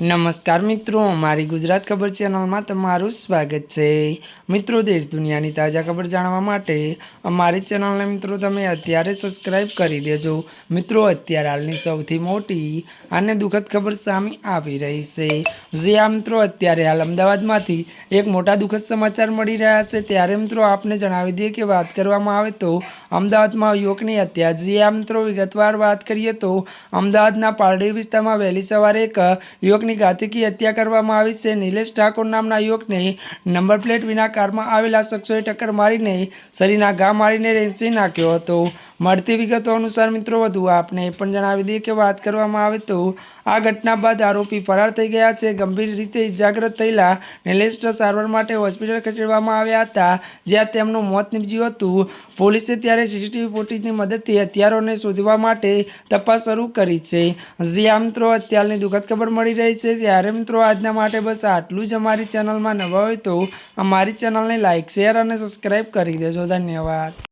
નમસ્કાર મિત્રો, મારી ગુજરાત ખબર ચેનલમાં તમારું સ્વાગત છે. મિત્રો, દેશ દુનિયાની તાજા ખબર જાણવા માટે અમારી ચેનલને મિત્રો તમે અત્યારે સબસ્ક્રાઇબ કરી દેજો. મિત્રો, અત્યારે હાલની સૌથી મોટી અને દુઃખદ ખબર સામે આવી રહી છે. જે આ મિત્રો, અત્યારે હાલ અમદાવાદમાંથી એક મોટા દુઃખદ સમાચાર મળી રહ્યા છે. ત્યારે, મિત્રો, આપને જણાવી દઈએ કે વાત કરવામાં આવે તો અમદાવાદમાં યુવકની હત્યા. જે આ મિત્રો, વિગતવાર વાત કરીએ તો અમદાવાદના પારડી વિસ્તારમાં વહેલી સવારે એક યુવકની ઘાતકી હત્યા કરવામાં આવી છે. નિલેશ ઠાકોર નામના યુવકને નંબર પ્લેટ વિના કારમાં આવેલા શખ્સોએ ટક્કર મારીને શરીરના ઘા મારીને રેંચી નાખ્યો હતો. મળતી વિગતો અનુસાર મિત્રો, વધુ આપને એ પણ જણાવી દઈએ કે વાત કરવામાં આવે તો, આ ઘટના બાદ આરોપી ફરાર થઈ ગયા છે. ગંભીર રીતે ઇજાગ્રસ્ત થયેલા નિલેશ સારવાર માટે હોસ્પિટલ ખસેડવામાં આવ્યા હતા, જ્યાં તેમનું મોત નીપજ્યું હતું. પોલીસે ત્યારે સીસીટીવી ફૂટેજની મદદથી હત્યારોને શોધવા માટે તપાસ શરૂ કરી છે. જ્યાં મિત્રો, અત્યારની દુઃખદ ખબર મળી રહી છે. ત્યારે મિત્રો, આજના માટે બસ આટલું જ. અમારી ચેનલમાં નવા હોય તો અમારી ચેનલને લાઇક શેર અને સબસ્ક્રાઈબ કરી દેજો. ધન્યવાદ.